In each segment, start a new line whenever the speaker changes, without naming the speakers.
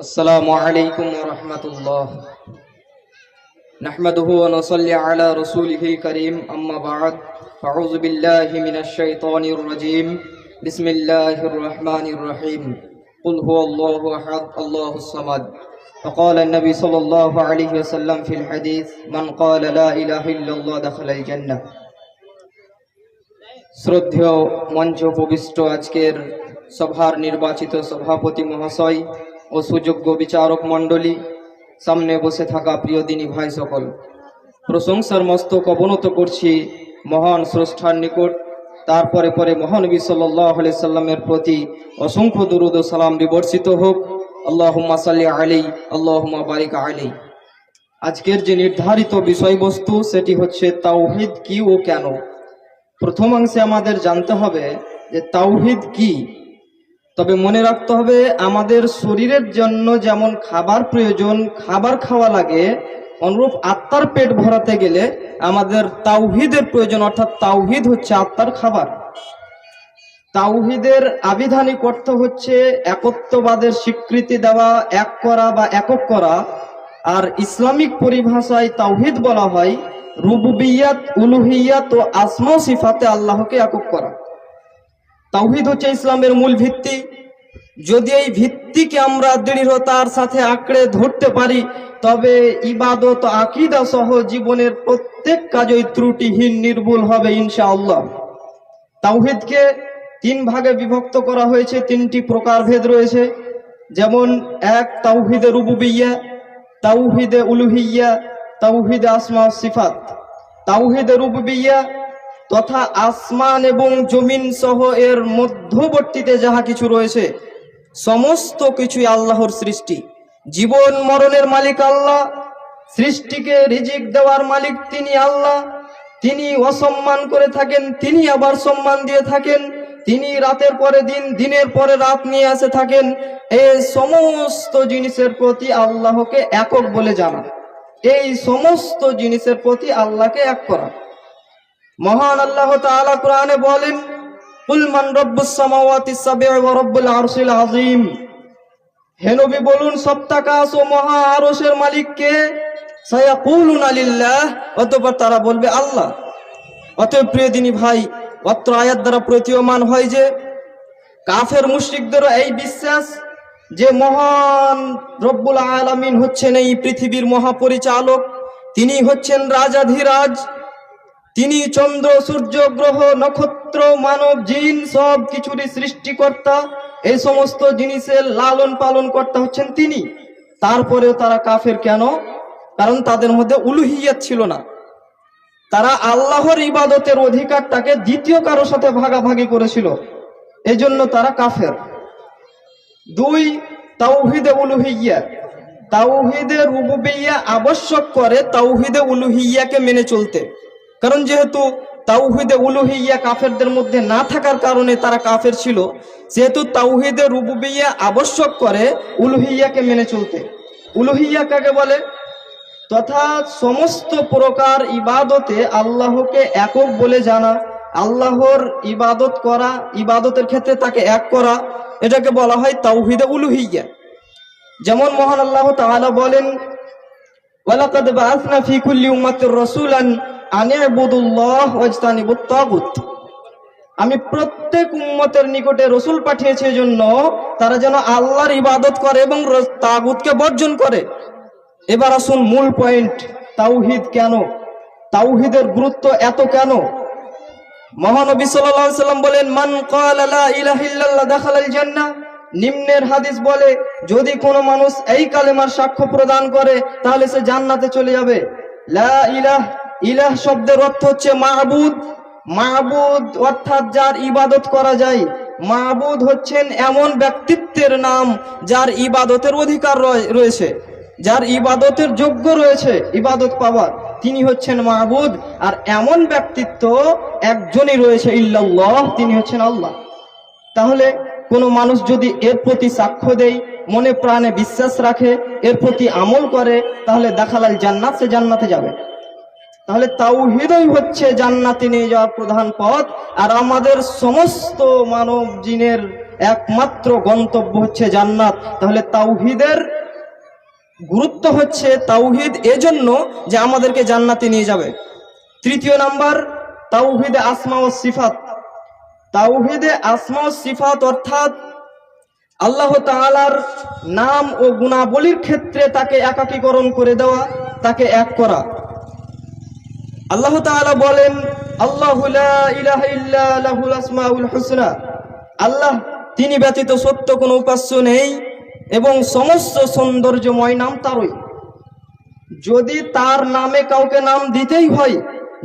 السلام عليكم ورحمة الله نحمده ونصلي على رسوله الكريم أما بعد فأعوذ بالله من الشيطان الرجيم بسم الله الرحمن الرحيم قل هو الله أحد الله الصمد فقال النبي صلى الله عليه وسلم في الحديث من قال لا إله إلا الله دخل الجنة শ্রদ্ধেয় মঞ্চ উপবিষ্ট আজকের সভার নির্বাচিত সভাপতি মহাশয় ও সুযোগ্য বিচারক মণ্ডলী, সামনে বসে থাকা প্রিয় দিনী ভাই সকল। প্রশংসার মস্তক অবনত করছি মহান স্রষ্টার নিকট। তারপরে পরে মহানবী সাল্লাহ সাল্লামের প্রতি অসংখ্য দুরুদ সালাম বিবর্ষিত হোক। আল্লাহ সাল্লি আলী আল্লাহ বারিক আলী আজকের যে নির্ধারিত বিষয়বস্তু, সেটি হচ্ছে তাওহিদ কি ও কেন? প্রথমাংশে আমাদের জানতে হবে যে তাওহিদ কি? তবে মনে রাখতে হবে, আমাদের শরীরের জন্য যেমন খাবার প্রয়োজন, খাবার খাওয়া লাগে, অনুরূপ আত্মার পেট ভরাতে গেলে আমাদের তাওহিদের প্রয়োজন, অর্থাৎ তাওহিদ হচ্ছে আত্মার খাবার। তাওহিদের আবিধানিক অর্থ হচ্ছে একত্ববাদের স্বীকৃতি দেওয়া, এক করা বা একক করা। আর ইসলামিক পরিভাষায় তাওহিদ বলা হয় রুবুবিয়াত, উলুহিয়াত ও আসমা সিফাতে আল্লাহকে একক করা। তাওহিদ হচ্ছে ইসলামের মূল ভিত্তি। যদি এই ভিত্তিকে আমরা দৃঢ়তার সাথে আঁকড়ে ধরতে পারি, তবে ইবাদত, আকিদা সহ জীবনের প্রত্যেক কাজই ত্রুটিহীন, নির্ভুল হবে ইনশাআল্লাহ। তাওহিদকে তিন ভাগে বিভক্ত করা হয়েছে, তিনটি প্রকারভেদ রয়েছে। যেমন এক, তাওহিদে রুবুবিয়া তাওহিদে উলুহিয়া তাওহিদে আসমা সিফাত। তাওহিদে রুবুবিয়া তথা আসমান এবং জমিন সহ এর মধ্যবর্তীতে যাহা কিছু রয়েছে, সমস্ত কিছুই আল্লাহর সৃষ্টি। জীবন মরণের মালিক আল্লাহ, সৃষ্টিকে রিজিক দেওয়ার মালিক তিনি আল্লাহ, তিনি অসম্মান করে থাকেন, তিনি আবার সম্মান দিয়ে থাকেন, তিনি রাতের পরে দিন, দিনের পরে রাত নিয়ে আসে থাকেন। এই সমস্ত জিনিসের প্রতি আল্লাহকে একক বলে জানা। এই সমস্ত জিনিসের প্রতি আল্লাহকে এক করা। মহান আল্লাহ তাআলা কোরআনে বলেন, কুল মান রব্বুস সামাওয়াতি সাব'i ওয়া রব্বুল আরশিল আযীম। হে নবী বলুন সপ্তাকাশ ও মহা আরশের মালিক কে সায়াকুলুনা লিল্লাহ, অতঃপর তারা বলবে, আল্লাহ। অতএব প্রিয় দিনী ভাই, অত্র আয়াত দ্বারা প্রতীয়মান হয় যে, কাফের মুশরিকদেরও এই বিশ্বাস যে মহান রব্বুল আলামিন হচ্ছেন এই পৃথিবীর মহাপরিচালক। তিনি হচ্ছেন রাজাধিরাজ তিনি চন্দ্র, সূর্য, গ্রহ, নক্ষত্র, মানব, জিন সব কিছুরই সৃষ্টিকর্তা। এই সমস্ত জিনিসের লালন পালন কর্তা হচ্ছেন তিনি। তারপরেও তারা কাফের কেন? কারণ তাদের মধ্যে উলুহিয়াত ছিল না। তারা আল্লাহর ইবাদতের অধিকারটাকে দ্বিতীয় কারোর সাথে ভাগাভাগি করেছিল। এজন্য তারা কাফের। দুই, তাওহিদে উলুহিয়া তাওহিদে রুবুবিয়া আবশ্যক করে তাওহিদে উলুহিয়াকে মেনে চলতে। কারণ যেহেতু তাওহিদে উলুহিয়া কাফেরদের মধ্যে না থাকার কারণে তারা কাফের ছিল, যেহেতু তাওহিদে রুবুবিয়া আবশ্যক করে উলুহিয়াকে মেনে চলতে। উলুহিয়া কাকে বলে? তথা সমস্ত প্রকার ইবাদতে আল্লাহকে একক বলে জানা, আল্লাহর ইবাদত করা, ইবাদতের ক্ষেত্রে তাকে এক করা, এটাকে বলা হয় তাওহিদে উলুহিয়া। যেমন মহান আল্লাহ তাআলা বলেন, ওয়ালাকাদ বাআসনা ফি কুল্লি উম্মাতির রাসূলান আন ইবুদুল্লাহ ওয়াজতানিবুত তাগুত। আমি প্রত্যেক উম্মতের নিকটে রসুল পাঠিয়েছি জন্য তারা যেন আল্লাহর ইবাদত করে এবং তাগুতকে বর্জন করে। এবার আসুন মূল পয়েন্ট, তাওহিদ কেন? তাওহিদের গুরুত্ব এত কেন? মহানবী সাল্লাম বলেন, মান জান্নাহ নিম্নের হাদিস বলে, যদি কোনো মানুষ এই কালেমার সাক্ষ্য প্রদান করে, তাহলে সে জান্নাতে চলে যাবে। লা ইলাহ ইলাহ শব্দের অর্থ হচ্ছে মাহবুদ মাহবুদ অর্থাৎ যার ইবাদত করা যায়। মাহবুদ হচ্ছেন এমন ব্যক্তিত্বের নাম যার ইবাদতের অধিকার রয়ে- রয়েছে, যার ইবাদতের যোগ্য রয়েছে, ইবাদত পাওয়ার। তিনি হচ্ছেন মাহবুদ আর এমন ব্যক্তিত্ব একজনই রয়েছে ইল্লাল্লাহ, তিনি হচ্ছেন আল্লাহ। তাহলে কোনো মানুষ যদি এর প্রতি সাক্ষ্য দেয়, মনে প্রাণে বিশ্বাস রাখে, এর প্রতি আমল করে, তাহলে দেখালাল জান্নাত সে জান্নাতে যাবে। তাহলে তাওহিদই হচ্ছে জান্নাতে নিয়ে যাওয়ার প্রধান পথ। আর আমাদের সমস্ত মানব জিনের একমাত্র গন্তব্য হচ্ছে জান্নাত। তাহলে তাওহিদের গুরুত্ব হচ্ছে তাওহিদ এজন্য যে আমাদেরকে জান্নাতে নিয়ে যাবে। তৃতীয় নাম্বার, তাওহিদে আসমা ও সিফাত। তাওহিদে আসমা ও সিফাত অর্থাৎ আল্লাহ তাআলার নাম ও গুণাবলীর ক্ষেত্রে তাকে একাকীকরণ করে দেওয়া, তাকে এক করা। আল্লাহ তাআলা বলেন, আল্লাহু লা ইলাহা ইল্লা লাহুল আসমাউল হুসনা। আল্লাহ, তিনি ব্যতীত সত্য কোনো উপাস্য নেই এবং সমস্ত সৌন্দর্যময় নাম তারই। যদি তার নামে কাউকে নাম দিতেই হয়,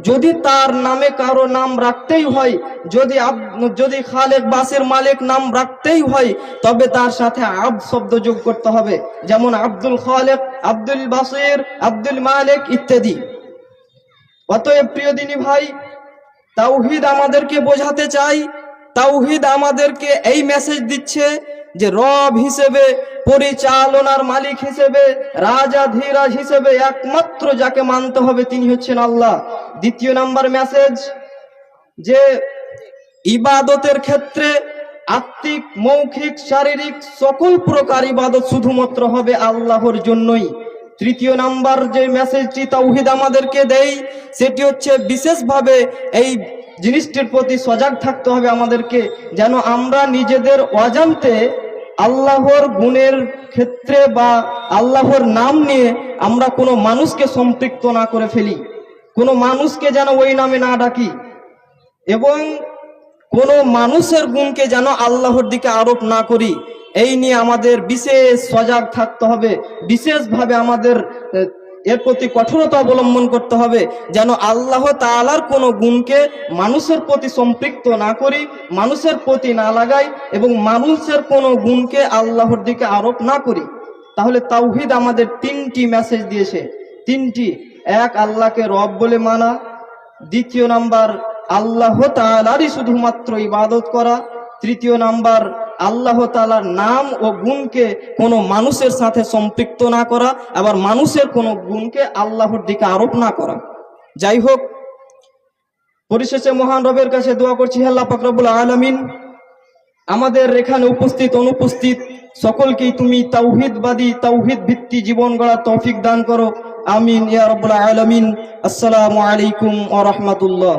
যদি তার নামে কারও নাম রাখতেই হয়, যদি যদি খালেক বাসের মালিক নাম রাখতেই হয়, তবে তার সাথে আব শব্দ যোগ করতে হবে, যেমন আব্দুল খালেক, আব্দুল বাসির, আব্দুল মালিক ইত্যাদি। অতএব প্রিয় দিনী ভাই, তাওহিদ আমাদেরকে বোঝাতে চাই। তাওহিদ আমাদেরকে এই মেসেজ দিচ্ছে যে রব হিসেবে, পরিচালনার মালিক হিসেবে, রাজা ধীরাজ হিসেবে একমাত্র যাকে মানতে হবে তিনি হচ্ছেন আল্লাহ। দ্বিতীয় নাম্বার মেসেজ যে ইবাদতের ক্ষেত্রে আত্মিক, মৌখিক, শারীরিক সকল প্রকার ইবাদত শুধুমাত্র হবে আল্লাহর জন্যই। তৃতীয় নাম্বার যে মেসেজটি তাওহিদ আমাদেরকে দেয়, সেটি হচ্ছে বিশেষভাবে এই জিনিসটির প্রতি সজাগ থাকতে হবে আমাদেরকে, যেন আমরা নিজেদের অজান্তে আল্লাহর গুণের ক্ষেত্রে বা আল্লাহর নাম নিয়ে আমরা কোনো মানুষকে সম্পৃক্ত না করে ফেলি। কোনো মানুষকে যেন ওই নামে না ডাকি। এবং কোনো মানুষের গুণকে যেন আল্লাহর দিকে আরোপ না করি। এই নিয়ে আমাদের বিশেষ সজাগ থাকতে হবে, বিশেষভাবে আমাদের এর প্রতি কঠোরতা অবলম্বন করতে হবে, যেন আল্লাহ তাআলার কোনো গুণকে মানুষের প্রতি সম্পৃক্ত না করি, মানুষের প্রতি না লাগাই এবং মানুষের কোনো গুণকে আল্লাহর দিকে আরোপ না করি। তাহলে তাওহিদ আমাদের তিনটি মেসেজ দিয়েছে। তিনটি, এক, আল্লাহকে রব বলে মানা, দ্বিতীয় নাম্বার, আল্লাহ তালারই শুধুমাত্র ইবাদত করা, তৃতীয় নাম্বার আল্লাহ তালার নাম ও গুণকে কোনো মানুষের সাথে সম্পৃক্ত না করা, আবার মানুষের কোনো গুণকে আল্লাহর দিকে আরোপ না করা। যাই হোক, পরিশেষে মহান রবের কাছে দোয়া করছি আল্লাহ পাকরবুল আলমিন, আমাদের এখানে উপস্থিত, অনুপস্থিত সকলকেই তুমি তাওহিদবাদী তাওহিদ ভিত্তি জীবন গড়া তৌফিক দান করো। আমিন, ইয়া রব্বুল আলামিন। আসসালামু আলাইকুম ওয়া রাহমাতুল্লাহ।